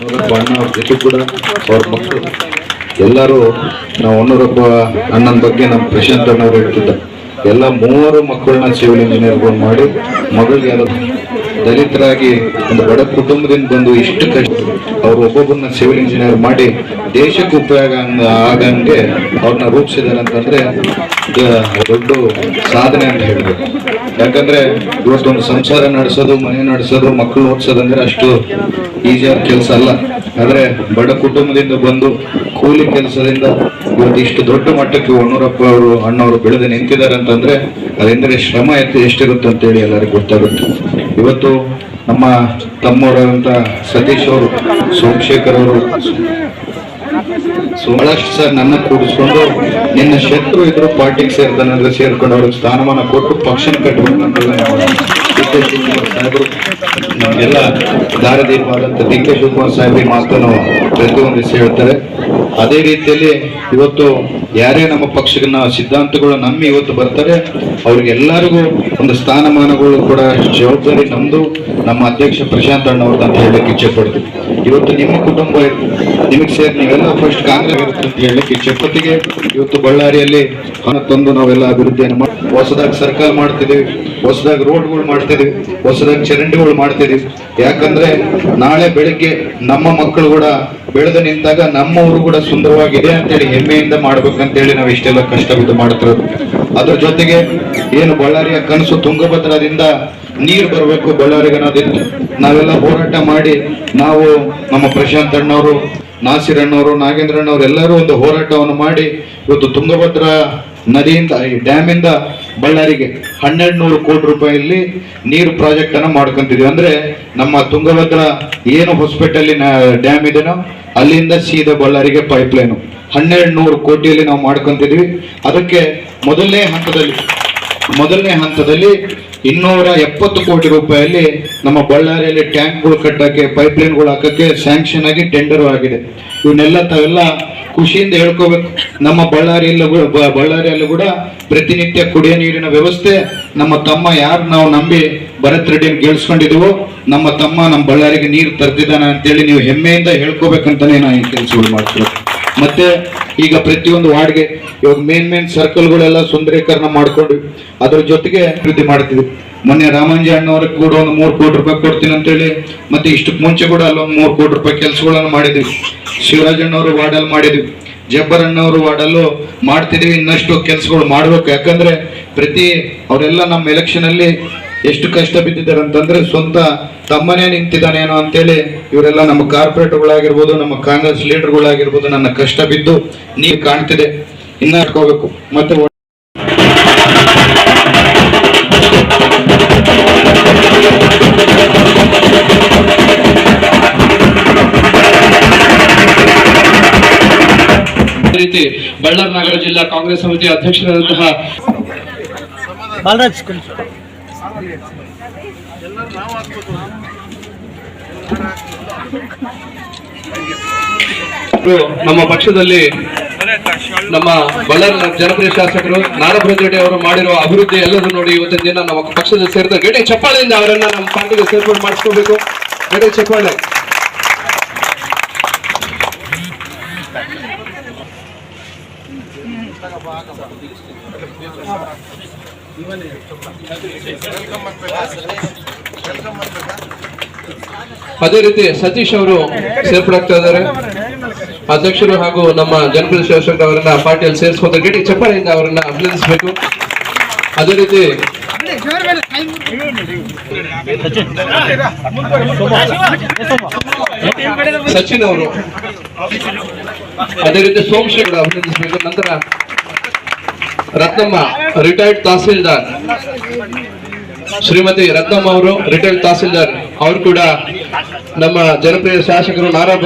ಜೊತೆ ಕೂಡ ಅವ್ರ ಮಕ್ಕಳು. ಎಲ್ಲರೂ, ನಾವು ಹೊನ್ನೂರಪ್ಪ ಅಣ್ಣನ ಬಗ್ಗೆ ನಮ್ಮ ಪ್ರಶಾಂತ್ ಅಣ್ಣವ್ರು ಹೇಳ್ತಿದ್ದ. ಎಲ್ಲ ಮೂವರು ಮಕ್ಕಳನ್ನ ಸಿವಿಲ್ ಇಂಜಿನಿಯರ್ಗಳು ಮಾಡಿ ಮಗಳಿಗೆ ಅದು ದಲಿತರಾಗಿ ಒಂದು ಬಡ ಕುಟುಂಬದಿಂದ ಬಂದು ಇಷ್ಟು ಕಷ್ಟ ಅವ್ರು ಒಬ್ಬೊಬ್ಬರನ್ನ ಸಿವಿಲ್ ಇಂಜಿನಿಯರ್ ಮಾಡಿ ದೇಶಕ್ಕೆ ಉಪಯೋಗ ಆಗಂಗೆ ಅವ್ರನ್ನ ರೂಪಿಸಿದ್ದಾರೆ ಅಂತಂದ್ರೆ ದೊಡ್ಡ ಸಾಧನೆ ಅಂತ ಹೇಳ್ಬೇಕು ಯಾಕಂದ್ರೆ ಇವತ್ತೊಂದು ಸಂಸಾರ ನಡೆಸೋದು, ಮನೆ ನಡೆಸೋದು, ಮಕ್ಕಳು ಓದಿಸೋದಂದ್ರೆ ಅಷ್ಟು ಈಸಿಯಾದ ಕೆಲಸ ಅಲ್ಲ. ಆದ್ರೆ ಬಡ ಕುಟುಂಬದಿಂದ ಬಂದು ಕೂಲಿ ಕೆಲಸದಿಂದ ಇವತ್ತು ಇಷ್ಟು ದೊಡ್ಡ ಮಟ್ಟಕ್ಕೆ ಒಣ್ಣೂರಪ್ಪ ಅವರು, ಅಣ್ಣವರು ಬೆಳೆದು ನಿಂತಿದ್ದಾರೆ ಅಂತಂದ್ರೆ ಅದೆಂದರೆ ಶ್ರಮ ಎತ್ತು ಎಷ್ಟಿರುತ್ತೆ ಅಂತೇಳಿ ಎಲ್ಲರಿಗೂ ಗೊತ್ತಾಗುತ್ತೆ. ಇವತ್ತು ನಮ್ಮ ತಮ್ಮವರಾದಂತ ಸತೀಶ್ ಅವರು, ಸೋಮಶೇಖರ್ ಅವರು ಬಹಳಷ್ಟು ಸರ್ ನನ್ನ ಕೂಡಿಸ್ಕೊಂಡು ನಿನ್ನ ಶತ್ರು ಇದ್ರು ಪಾರ್ಟಿಗೆ ಸೇರ್ತಾನೆ ಸೇರ್ಕೊಂಡು ಅವ್ರಿಗೆ ಸ್ಥಾನಮಾನ ಕೊಟ್ಟು ಪಕ್ಷನ ಕಟ್ಟಬೇಕು ಕೆ ನಮಗೆಲ್ಲ ಡಿ ಕೆ ಶಿವಕುಮಾರ್ ಸಾಹೇಬ್ರಿಗೆ ಮಾತನ್ನು ಪ್ರತಿಯೊಂದು ವಿಷಯ ಹೇಳ್ತಾರೆ. ಅದೇ ರೀತಿಯಲ್ಲಿ ಇವತ್ತು ಯಾರೇ ನಮ್ಮ ಪಕ್ಷಗಳ ಸಿದ್ಧಾಂತಗಳು ನಂಬಿ ಇವತ್ತು ಬರ್ತಾರೆ, ಅವ್ರಿಗೆಲ್ಲರಿಗೂ ಒಂದು ಸ್ಥಾನಮಾನಗಳು ಕೂಡ ಜವಾಬ್ದಾರಿ ನಮ್ಮದು ನಮ್ಮ ಅಧ್ಯಕ್ಷ ಪ್ರಶಾಂತ್ ಅಣ್ಣವ್ರದ್ದು ಅಂತ ಹೇಳಕ್ಕೆ ಇಚ್ಛೆ ಪಡ್ತೀವಿ. ಇವತ್ತು ನಿಮ್ಮ ಕುಟುಂಬ ನಿಮಗೆ ಸೇರಿ ನೀವೆಲ್ಲ ಫಸ್ಟ್ ಕಾಂಗ್ರೆಸ್ ಇರುತ್ತೆ ಅಂತ ಹೇಳಕ್ಕೆ ಇಚ್ಛೆ ಇವತ್ತು ಬಳ್ಳಾರಿಯಲ್ಲಿ ಹಣ ತಂದು ನಾವೆಲ್ಲ ಅಭಿವೃದ್ಧಿಯನ್ನು ಮಾಡಿ ಹೊಸದಾಗಿ ಸರ್ಕಲ್ ಮಾಡ್ತಿದ್ದೀವಿ ಹೊಸದಾಗಿ ರೋಡ್ಗಳು ಮಾಡ್ತಿದ್ದೀವಿ ಹೊಸದಾಗಿ ಚರಂಡಿಗಳು ಮಾಡ್ತಿದ್ದೀವಿ ಯಾಕಂದ್ರೆ ನಾಳೆ ಬೆಳಿಗ್ಗೆ ನಮ್ಮ ಮಕ್ಕಳು ಕೂಡ ಬೆಳೆದು ನಿಂತಾಗ ನಮ್ಮ ಊರು ಕೂಡ ಸುಂದರವಾಗಿದೆ ಅಂತೇಳಿ ಹೆಮ್ಮೆಯಿಂದ ಮಾಡ್ಬೇಕಂತೇಳಿ ನಾವು ಇಷ್ಟೆಲ್ಲ ಕಷ್ಟಬಿದ್ದು ಮಾಡ್ತಿರೋದು. ಅದ್ರ ಜೊತೆಗೆ ಏನು ಬಳ್ಳಾರಿಯ ಕನಸು ತುಂಗಭದ್ರದಿಂದ ನೀರು ಬರಬೇಕು ಬಳ್ಳಾರಿಗೆ ಅನ್ನೋದಿತ್ತು. ನಾವೆಲ್ಲ ಹೋರಾಟ ಮಾಡಿ ನಾವು ನಮ್ಮ ಪ್ರಶಾಂತ್ ಅಣ್ಣವರು ನಾಸಿರಣ್ಣವರು ನಾಗೇಂದ್ರಣ್ಣವರು ಎಲ್ಲರೂ ಒಂದು ಹೋರಾಟವನ್ನು ಮಾಡಿ ಇವತ್ತು ತುಂಗಭದ್ರ ನದಿಯಿಂದ, ಈ ಡ್ಯಾಮಿಂದ ಬಳ್ಳಾರಿಗೆ ಹನ್ನೆರಡು ನೂರು ಕೋಟಿ ರೂಪಾಯಿಯಲ್ಲಿ ನೀರು ಪ್ರಾಜೆಕ್ಟ್ ಅನ್ನು ಮಾಡ್ಕೊಂತಿದ್ವಿ. ಅಂದ್ರೆ ನಮ್ಮ ತುಂಗಭದ್ರ ಏನು ಹೊಸಪೇಟೆಯಲ್ಲಿ ಡ್ಯಾಮ್ ಇದೆನೋ ಅಲ್ಲಿಂದ ಸೀದಾ ಬಳ್ಳಾರಿಗೆ ಪೈಪ್ ಲೈನು ಹನ್ನೆರಡು ನೂರು ಕೋಟಿಯಲ್ಲಿ ನಾವು ಮಾಡ್ಕೊಂತಿದ್ವಿ. ಅದಕ್ಕೆ ಮೊದಲನೇ ಹಂತದಲ್ಲಿ ಮೊದಲನೇ ಹಂತದಲ್ಲಿ ಇನ್ನೂರ ಎಪ್ಪತ್ತು ಕೋಟಿ ರೂಪಾಯಲ್ಲಿ ನಮ್ಮ ಬಳ್ಳಾರಿಯಲ್ಲಿ ಟ್ಯಾಂಕ್ಗಳು ಕಟ್ಟಕ್ಕೆ ಪೈಪ್ ಲೈನ್ಗಳು ಹಾಕಕ್ಕೆ ಸ್ಯಾಂಕ್ಷನ್ ಆಗಿ ಟೆಂಡರ್ ಆಗಿದೆ. ಇವನ್ನೆಲ್ಲ ತಾವೆಲ್ಲ ಖುಷಿಯಿಂದ ಹೇಳ್ಕೋಬೇಕು. ನಮ್ಮ ಬಳ್ಳಾರಿಯಲ್ಲೂ ಬಳ್ಳಾರಿಯಲ್ಲೂ ಕೂಡ ಪ್ರತಿನಿತ್ಯ ಕುಡಿಯ ನೀರಿನ ವ್ಯವಸ್ಥೆ, ನಮ್ಮ ತಮ್ಮ ಯಾರು ನಾವು ನಂಬಿ ಭರತ್ ರೆಡ್ಡಿಯನ್ನು ಗೆಲ್ಸ್ಕೊಂಡಿದೀವೋ, ನಮ್ಮ ತಮ್ಮ ನಮ್ಮ ಬಳ್ಳಾರಿಗೆ ನೀರು ತರ್ತಿದ್ದಾನೆ ಅಂತೇಳಿ ನೀವು ಹೆಮ್ಮೆಯಿಂದ ಹೇಳ್ಕೋಬೇಕಂತಾನೆ ನಾನು ಈ ಕೆಲಸಗಳು ಮಾಡ್ತೀನಿ ಮತ್ತೆ ಈಗ ಪ್ರತಿಯೊಂದು ವಾರ್ಡ್ಗೆ ಇವಾಗ ಮೇನ್ ಮೇನ್ ಸರ್ಕಲ್ಗಳೆಲ್ಲ ಸುಂದರೀಕರಣ ಮಾಡಿಕೊಂಡು ಅದ್ರ ಜೊತೆಗೆ ಅಭಿವೃದ್ಧಿ ಮಾಡ್ತೀವಿ. ಮೊನ್ನೆ ರಾಮಾಂಜಿ ಅಣ್ಣವ್ರಿಗೆ ಕೂಡ ಒಂದು ಮೂರು ಕೋಟಿ ರೂಪಾಯಿ ಕೊಡ್ತೀನಿ ಅಂತೇಳಿ ಮತ್ತೆ ಇಷ್ಟಕ್ಕೆ ಮುಂಚೆ ಕೂಡ ಅಲ್ಲೊಂದು ಮೂರು ಕೋಟಿ ರೂಪಾಯಿ ಕೆಲಸಗಳನ್ನು ಮಾಡಿದ್ವಿ. ಶಿವರಾಜ್ ವಾರ್ಡಲ್ಲಿ ಮಾಡಿದ್ವಿ. ಜಬ್ಬರ್ ಅಣ್ಣವರು ವಾರ್ಡಲ್ಲೂ ಮಾಡ್ತಿದೀವಿ, ಇನ್ನಷ್ಟು ಕೆಲಸಗಳು ಮಾಡ್ಬೇಕು. ಯಾಕಂದ್ರೆ ಪ್ರತಿ ಅವರೆಲ್ಲ ನಮ್ಮ ಎಲೆಕ್ಷನ್ ಅಲ್ಲಿ ಎಷ್ಟು ಕಷ್ಟ ಬಿದ್ದಿದ್ದಾರೆ ಅಂತಂದ್ರೆ ಸ್ವಂತ ತಮ್ಮನೇ ನಿಂತಿದ್ದಾನೇನೋ ಅಂತೇಳಿ ಇವರೆಲ್ಲ ನಮ್ಮ ಕಾರ್ಪೊರೇಟರ್ಗಳಾಗಿರ್ಬೋದು ನಮ್ಮ ಕಾಂಗ್ರೆಸ್ ಲೀಡರ್ಗಳಾಗಿರ್ಬೋದು ನನ್ನ ಕಷ್ಟ ಬಿದ್ದು ನೀರು ಕಾಣ್ತಿದೆ. ಇನ್ನ ಇಟ್ಕೋಬೇಕು. ಮತ್ತೆ ರೀತಿ ಬಳ್ಳಾರಿ ನಗರ ಜಿಲ್ಲಾ ಕಾಂಗ್ರೆಸ್ ಸಮಿತಿ ಅಧ್ಯಕ್ಷರಾದಂತಹ ಇವರು ನಮ್ಮ ಪಕ್ಷದಲ್ಲಿ ನಮ್ಮ ಬಳ್ಳಾರಿ ಜನಪ್ರಿಯ ಶಾಸಕರು ರೆಡ್ಡಿ ಅವರು ಮಾಡಿರುವ ಅಭಿವೃದ್ಧಿ ಎಲ್ಲದೂ ನೋಡಿ ಇವತ್ತಿನ ದಿನ ನಮ್ಮ ಪಕ್ಷದ ಸೇರಿದ ಗಡಿ ಚಪ್ಪಾಳೆಯಿಂದ ಅವರನ್ನ ನಮ್ಮ ಪಾರ್ಟಿಗೆ ಸೇರ್ಪಡೆ ಮಾಡಿಸ್ಕೋಬೇಕು. ಗಡಿ ಚಪ್ಪಾಳೆ. ಅದೇ ರೀತಿ ಸತೀಶ್ ಅವರು ಸೇರ್ಪಡಾಗ್ತಾ ಇದ್ದಾರೆ. ಅಧ್ಯಕ್ಷರು ಹಾಗೂ ನಮ್ಮ ಜನಪ್ರಿಯ ಶಾಸಕ ಅವರನ್ನ ಪಾರ್ಟಿಯಲ್ಲಿ ಸೇರಿಸ್ಕೊಂಡು ಗಟ್ಟಿ ಚಪ್ಪಾಳೆಯಿಂದ ಅವರನ್ನ ಅಭಿನಂದಿಸಬೇಕು. ಅದೇ ರೀತಿ ಸಚಿನ್ ಅವರು ಅದೇ ರೀತಿ ಸೋಮಶೇಖರ್ ಅಭಿನಂದಿಸಬೇಕು. ನಂತರ ರತ್ನಮ್ಮ ರಿಟೈರ್ಡ್ ತಹಸೀಲ್ದಾರ್. ಶ್ರೀಮತಿ ರತ್ನಮ್ಮ ಅವರು ರಿಟೈರ್ಡ್ ತಹಸೀಲ್ದಾರ್. ಅವರು ಕೂಡ ನಮ್ಮ ಜನಪ್ರಿಯ ಶಾಸಕರು ನಾರಾಯಣ